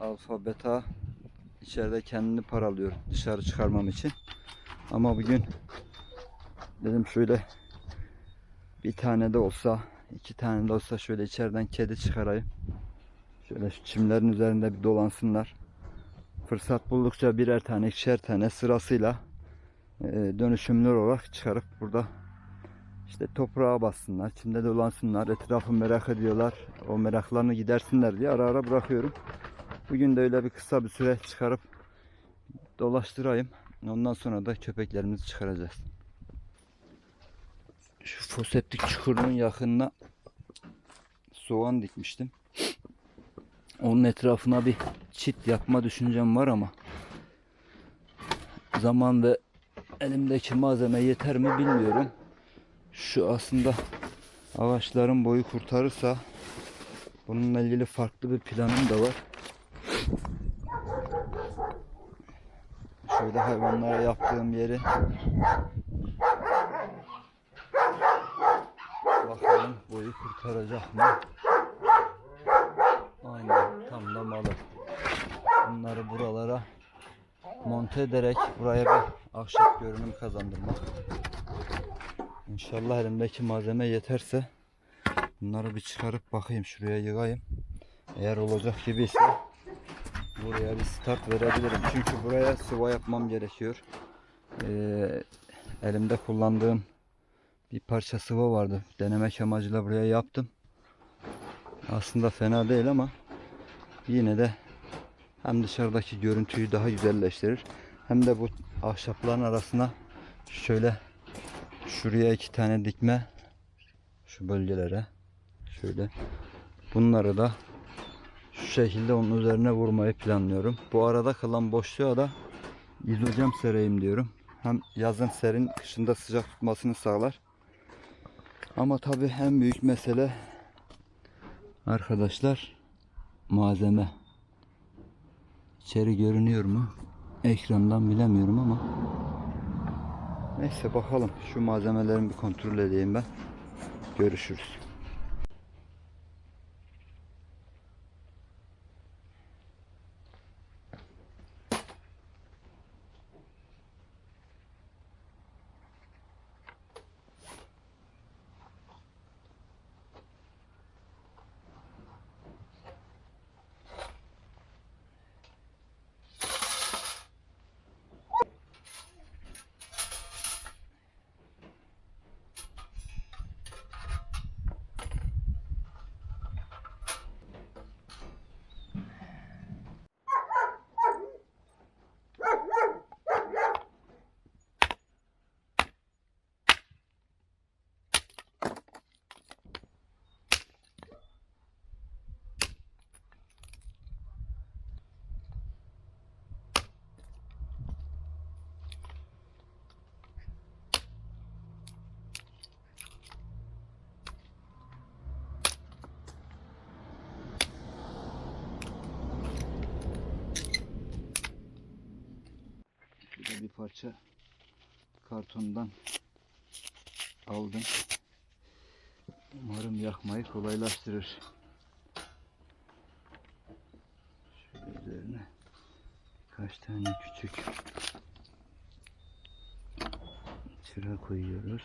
alfa beta içeride kendini paralıyor dışarı çıkarmam için. Ama bugün dedim şöyle bir tane de olsa iki tane de olsa şöyle içeriden kedi çıkarayım. Şöyle şu çimlerin üzerinde bir dolansınlar. Fırsat buldukça birer tane ikişer tane sırasıyla e, dönüşümlü olarak çıkarıp burada işte toprağa bassınlar, çimde dolansınlar, etrafı merak ediyorlar. O meraklarını gidersinler diye ara ara bırakıyorum. Bugün de öyle bir kısa bir süre çıkarıp dolaştırayım. Ondan sonra da köpeklerimizi çıkaracağız. Şu foseptik çukurunun yakınına soğan dikmiştim. Onun etrafına bir çit yapma düşüncem var ama zaman ve elimdeki malzeme yeter mi bilmiyorum. Şu aslında ağaçların boyu kurtarırsa bununla ilgili farklı bir planım da var. Şöyle hayvanlara yaptığım yeri bakalım boyu kurtaracak mı? Aynen tam da malı. Bunları buralara monte ederek buraya bir ahşap görünüm kazandırmak. İnşallah elimdeki malzeme yeterse bunları bir çıkarıp bakayım şuraya yığayım. Eğer olacak gibiyse buraya bir start verebilirim. Çünkü buraya sıva yapmam gerekiyor. Ee, elimde kullandığım bir parça sıva vardı. Denemek amacıyla buraya yaptım. Aslında fena değil ama yine de hem dışarıdaki görüntüyü daha güzelleştirir hem de bu ahşapların arasına şöyle şuraya iki tane dikme şu bölgelere şöyle bunları da şu şekilde onun üzerine vurmayı planlıyorum. Bu arada kalan boşluğa da izocam sereyim diyorum. Hem yazın serin, kışında sıcak tutmasını sağlar. Ama tabii en büyük mesele arkadaşlar malzeme. İçeri görünüyor mu? Ekrandan bilemiyorum ama Neyse bakalım şu malzemelerimi bir kontrol edeyim ben. Görüşürüz. Şurada bir parça kartondan aldım. Umarım yakmayı kolaylaştırır. Şöyle üzerine kaç tane küçük çıra koyuyoruz.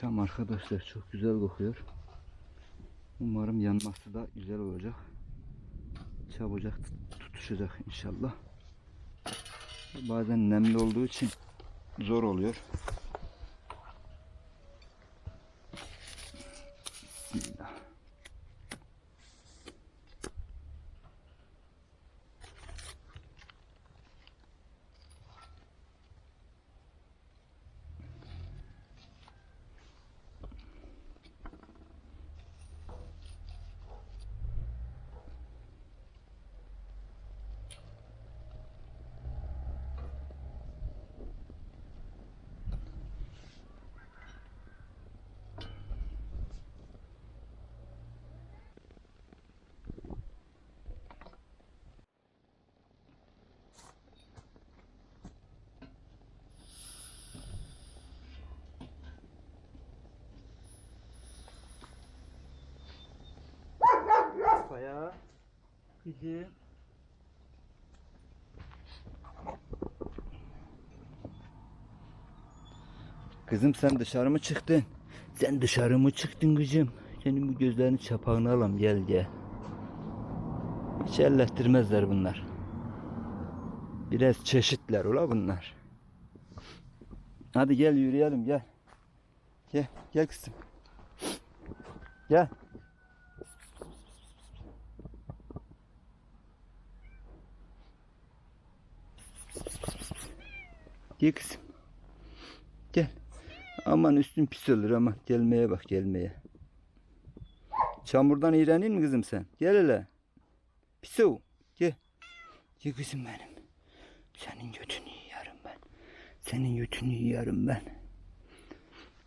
Çam arkadaşlar çok güzel kokuyor. Umarım yanması da güzel olacak. Çabucak tut- tutuşacak inşallah. Bazen nemli olduğu için zor oluyor. Bismillah. Faya. Kızım. Kızım sen dışarı mı çıktın? Sen dışarı mı çıktın kızım? Senin bu gözlerinin çapağını alam gel gel. Hiç ellettirmezler bunlar. Biraz çeşitler ula bunlar. Hadi gel yürüyelim gel. Gel gel kızım. Gel. Gel kızım. Gel. Aman üstün pis olur ama gelmeye bak gelmeye. Çamurdan iğrenin mi kızım sen? Gel hele. Pis o. Gel. Gel kızım benim. Senin götünü yiyorum ben. Senin götünü yiyorum ben.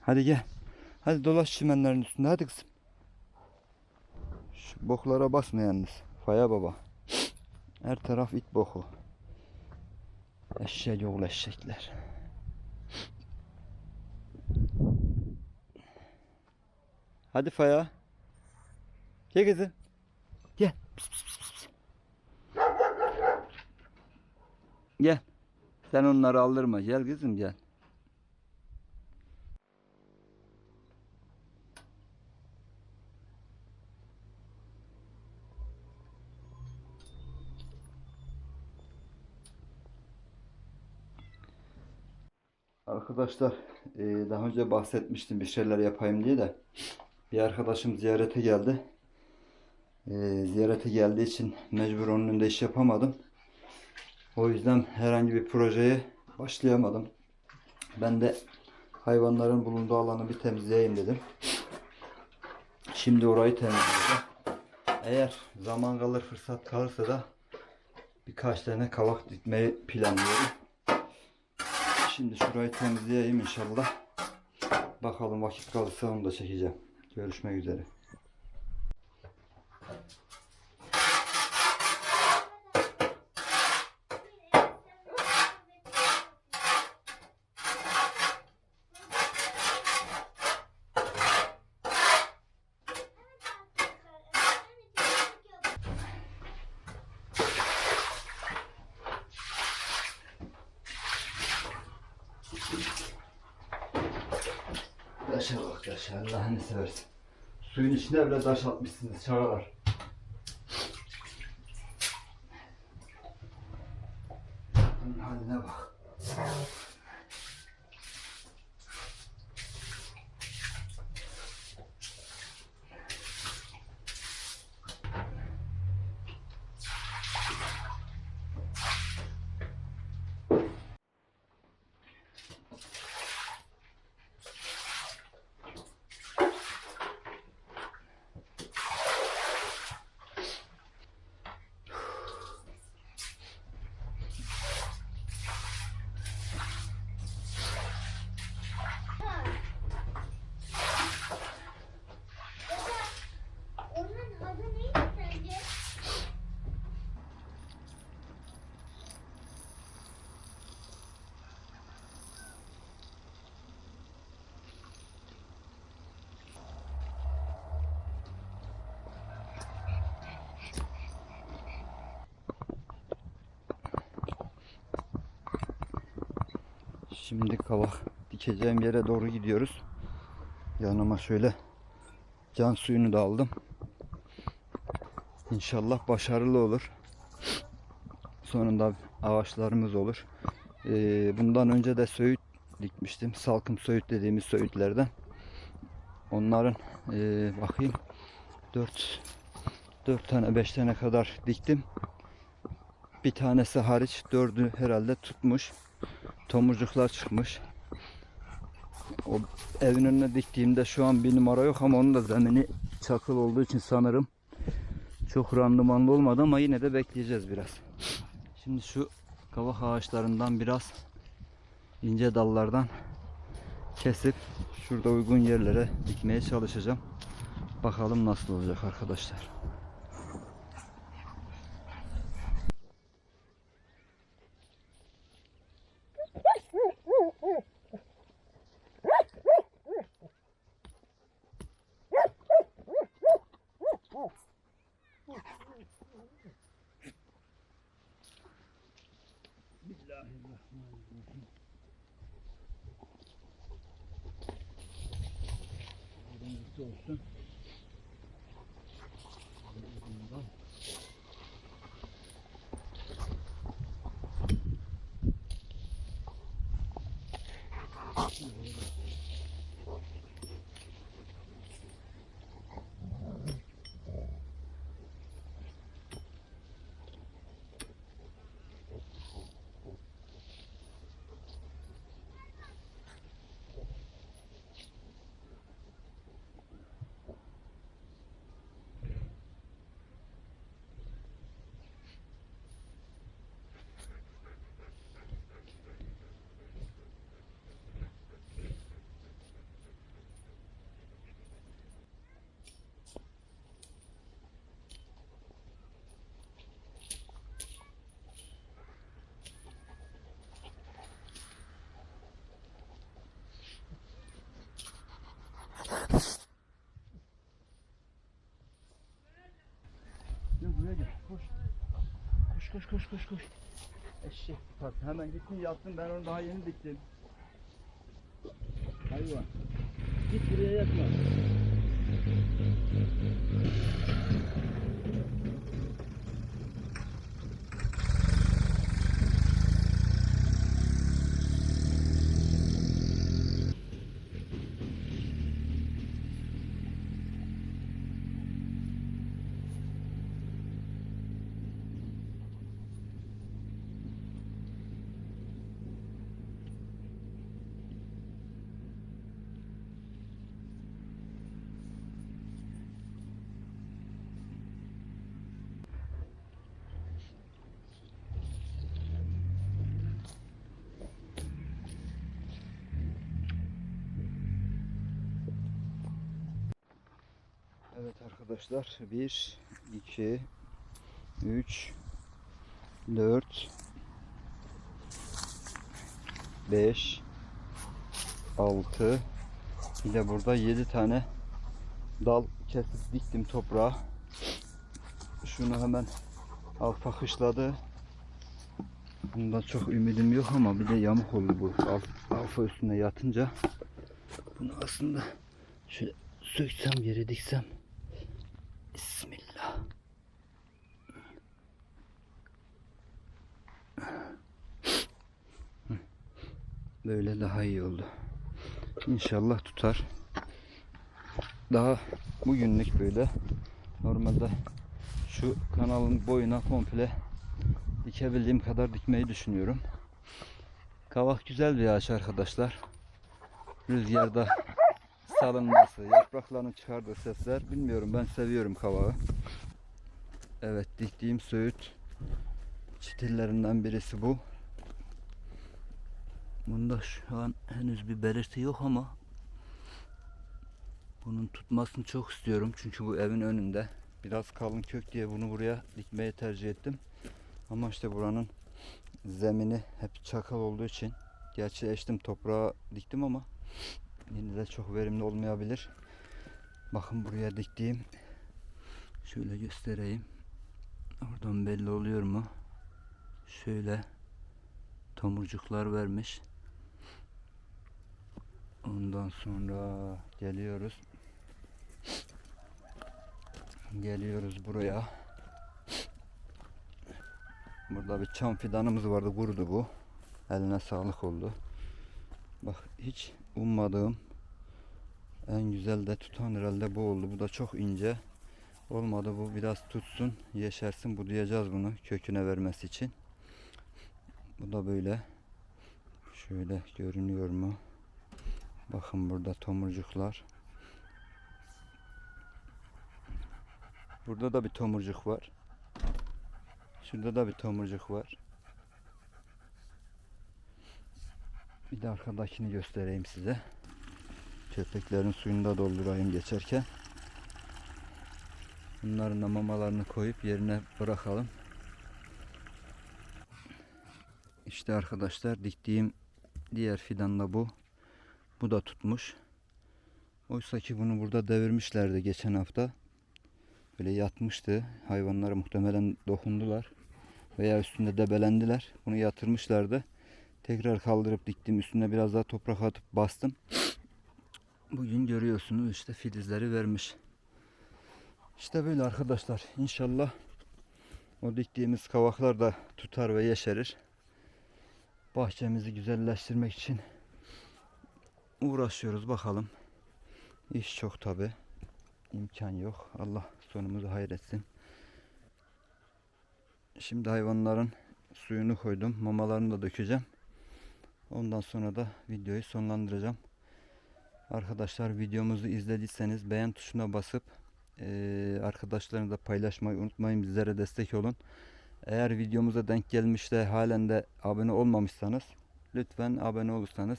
Hadi gel. Hadi dolaş çimenlerin üstünde hadi kızım. Şu boklara basma yalnız. Faya baba. Her taraf it boku. Eşek oğlu eşekler. Hadi Faya. Gel kızım. Gel. Pis, pis, pis, pis. Gel. Sen onları aldırma. Gel kızım gel. Arkadaşlar e, daha önce bahsetmiştim bir şeyler yapayım diye de bir arkadaşım ziyarete geldi. E, ziyarete geldiği için mecbur onun önünde iş yapamadım. O yüzden herhangi bir projeye başlayamadım. Ben de hayvanların bulunduğu alanı bir temizleyeyim dedim. Şimdi orayı temizleyeceğim. Eğer zaman kalır fırsat kalırsa da birkaç tane kavak dikmeyi planlıyorum. Şimdi şurayı temizleyeyim inşallah. Bakalım vakit kalırsa onu da çekeceğim. Görüşmek üzere. Allah'ını seversin. Suyun içine bile taş atmışsınız çağlar. Bunun haline bak. Onun adı neydi sence? Şimdi kavak dikeceğim yere doğru gidiyoruz. Yanıma şöyle can suyunu da aldım. İnşallah başarılı olur. Sonunda ağaçlarımız olur. Ee, bundan önce de söğüt dikmiştim. Salkım söğüt dediğimiz söğütlerden. Onların ee, bakayım 4 4 tane 5 tane kadar diktim. Bir tanesi hariç dördü herhalde tutmuş. Tomurcuklar çıkmış. O evin önüne diktiğimde şu an bir numara yok ama onun da zemini çakıl olduğu için sanırım çok randımanlı olmadı ama yine de bekleyeceğiz biraz. Şimdi şu kavak ağaçlarından biraz ince dallardan kesip şurada uygun yerlere dikmeye çalışacağım. Bakalım nasıl olacak arkadaşlar. Olsun. Koş koş koş koş. Eşek bak hemen gittin yattın ben onu daha yeni diktim. Hayvan. Git buraya yatma. Evet arkadaşlar 1 2 3 4 5 6 bir de burada 7 tane dal kesip diktim toprağa. Şunu hemen alfa kışladı. Bundan çok ümidim yok ama bir de yamuk oldu bu Al- alfa üstüne yatınca. Bunu aslında şöyle söksem yere diksem. Bismillah. Böyle daha iyi oldu. İnşallah tutar. Daha bugünlük böyle. Normalde şu kanalın boyuna komple dikebildiğim kadar dikmeyi düşünüyorum. Kavak güzel bir ağaç arkadaşlar. Rüzgarda salınması, yapraklarının çıkardığı sesler bilmiyorum ben seviyorum kavağı. Evet diktiğim söğüt çitillerinden birisi bu. Bunda şu an henüz bir belirti yok ama bunun tutmasını çok istiyorum çünkü bu evin önünde. Biraz kalın kök diye bunu buraya dikmeye tercih ettim. Ama işte buranın zemini hep çakal olduğu için gerçi eştim toprağa diktim ama Yine de çok verimli olmayabilir. Bakın buraya diktiğim şöyle göstereyim. Oradan belli oluyor mu? Şöyle tomurcuklar vermiş. Ondan sonra geliyoruz. Geliyoruz buraya. Burada bir çam fidanımız vardı. Kurudu bu. Eline sağlık oldu. Bak hiç ummadığım en güzel de tutan herhalde bu oldu. Bu da çok ince. Olmadı bu biraz tutsun, yeşersin. Budayacağız bunu köküne vermesi için. Bu da böyle. Şöyle görünüyor mu? Bakın burada tomurcuklar. Burada da bir tomurcuk var. Şurada da bir tomurcuk var. Bir de arkadakini göstereyim size. Köpeklerin suyunu da doldurayım geçerken. Bunların da mamalarını koyup yerine bırakalım. İşte arkadaşlar diktiğim diğer fidan da bu. Bu da tutmuş. Oysa ki bunu burada devirmişlerdi geçen hafta. Böyle yatmıştı. Hayvanlara muhtemelen dokundular. Veya üstünde debelendiler. Bunu yatırmışlardı Tekrar kaldırıp diktim. Üstüne biraz daha toprak atıp bastım. Bugün görüyorsunuz işte filizleri vermiş. İşte böyle arkadaşlar. İnşallah o diktiğimiz kavaklar da tutar ve yeşerir. Bahçemizi güzelleştirmek için uğraşıyoruz bakalım. İş çok tabi. İmkan yok. Allah sonumuzu hayretsin. Şimdi hayvanların suyunu koydum. Mamalarını da dökeceğim. Ondan sonra da videoyu sonlandıracağım. Arkadaşlar videomuzu izlediyseniz beğen tuşuna basıp eee arkadaşlarınızla paylaşmayı unutmayın. Bizlere destek olun. Eğer videomuza denk gelmiş de halen de abone olmamışsanız lütfen abone olursanız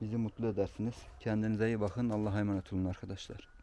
bizi mutlu edersiniz. Kendinize iyi bakın. Allah'a emanet olun arkadaşlar.